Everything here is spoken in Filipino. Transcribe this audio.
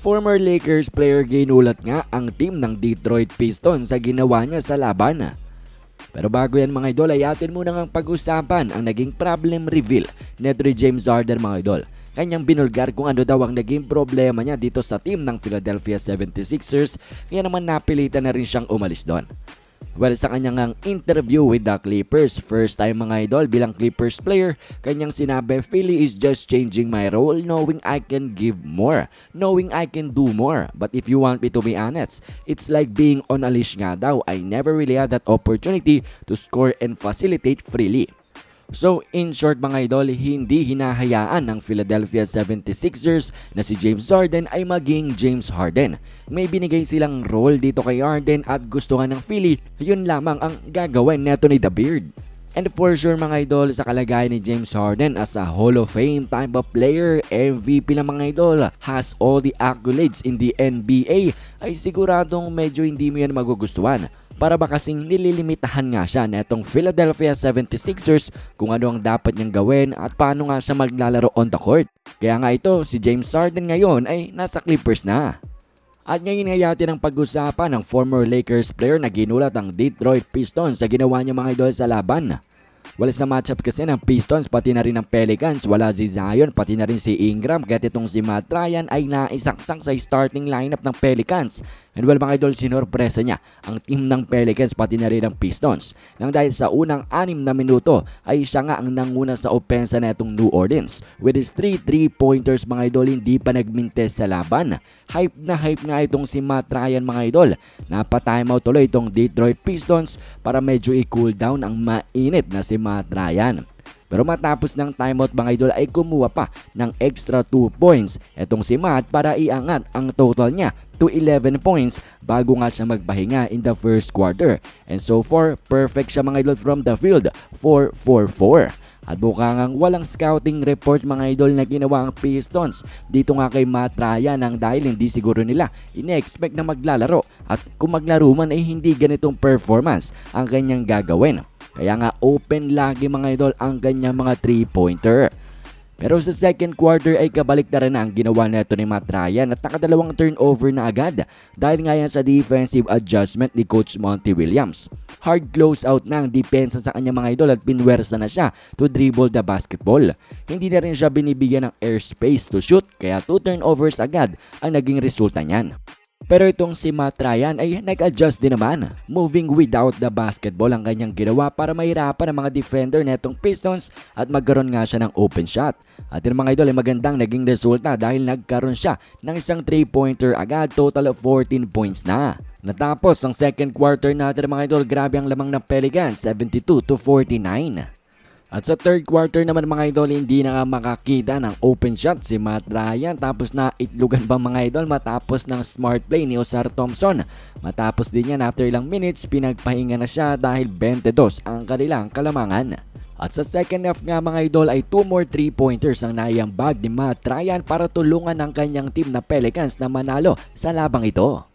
Former Lakers player ginulat nga ang team ng Detroit Pistons sa ginawa niya sa laban. Pero bago yan mga idol ay atin muna ang pag-usapan ang naging problem reveal ni James Harden mga idol. Kanyang binulgar kung ano daw ang naging problema niya dito sa team ng Philadelphia 76ers kaya naman napilitan na rin siyang umalis doon. Well, sa kanyang ang interview with the Clippers, first time mga idol bilang Clippers player, kanyang sinabi, Philly is just changing my role knowing I can give more, knowing I can do more. But if you want me to be honest, it's like being on a leash nga daw. I never really had that opportunity to score and facilitate freely. So in short mga idol, hindi hinahayaan ng Philadelphia 76ers na si James Harden ay maging James Harden. May binigay silang role dito kay Harden at gusto nga ng Philly, yun lamang ang gagawin neto ni The Beard. And for sure mga idol, sa kalagayan ni James Harden as a Hall of Fame type of player, MVP ng mga idol, has all the accolades in the NBA, ay siguradong medyo hindi mo yan magugustuhan para ba kasing nililimitahan nga siya netong Philadelphia 76ers kung ano ang dapat niyang gawin at paano nga siya maglalaro on the court. Kaya nga ito, si James Harden ngayon ay nasa Clippers na. At ngayon nga yatin ang pag-usapan ng former Lakers player na ginulat ang Detroit Pistons sa ginawa niya mga idol sa laban. Walis na matchup kasi ng Pistons pati na rin ng Pelicans. Wala si Zion pati na rin si Ingram. Kaya itong si Matt Ryan ay naisaksak sa starting lineup ng Pelicans. And well mga idol, sinorpresa niya ang team ng Pelicans pati na rin ng Pistons. Nang dahil sa unang anim na minuto ay siya nga ang nanguna sa opensa na itong New Orleans. With his 3 3-pointers mga idol, hindi pa nagmintes sa laban. Hype na hype nga itong si Matt Ryan mga idol. Napa-timeout tuloy itong Detroit Pistons para medyo i-cool down ang mainit na si Matt Ryan. Pero matapos ng timeout mga idol ay kumuha pa ng extra 2 points etong si Matt para iangat ang total niya to 11 points bago nga siya magpahinga in the first quarter. And so far, perfect siya mga idol from the field 4-4-4. At mukhang walang scouting report mga idol na ginawa ang Pistons dito nga kay Matt Ryan ang dahil hindi siguro nila ine-expect na maglalaro at kung maglaro man ay hindi ganitong performance ang kanyang gagawin. Kaya nga open lagi mga idol ang ganyang mga 3-pointer. Pero sa second quarter ay kabalik na rin ang ginawa neto ni Matt Ryan at nakadalawang turnover na agad dahil nga yan sa defensive adjustment ni Coach Monty Williams. Hard close out na ang depensa sa kanyang mga idol at pinwersa na siya to dribble the basketball. Hindi na rin siya binibigyan ng airspace to shoot kaya two turnovers agad ang naging resulta niyan. Pero itong si Matt Ryan ay nag-adjust din naman. Moving without the basketball ang kanyang ginawa para mahirapan ang mga defender netong Pistons at magkaroon nga siya ng open shot. At yung mga idol ay magandang naging resulta dahil nagkaroon siya ng isang 3-pointer agad total of 14 points na. Natapos ang second quarter natin mga idol, grabe ang lamang ng Pelicans, 72 to 49. At sa third quarter naman mga idol, hindi na nga makakita ng open shot si Matt Ryan. Tapos na itlugan pa mga idol matapos ng smart play ni Osar Thompson. Matapos din yan after ilang minutes, pinagpahinga na siya dahil 22 ang kanilang kalamangan. At sa second half nga mga idol ay 2 more 3-pointers ang naiyambag ni Matt Ryan para tulungan ang kanyang team na Pelicans na manalo sa labang ito.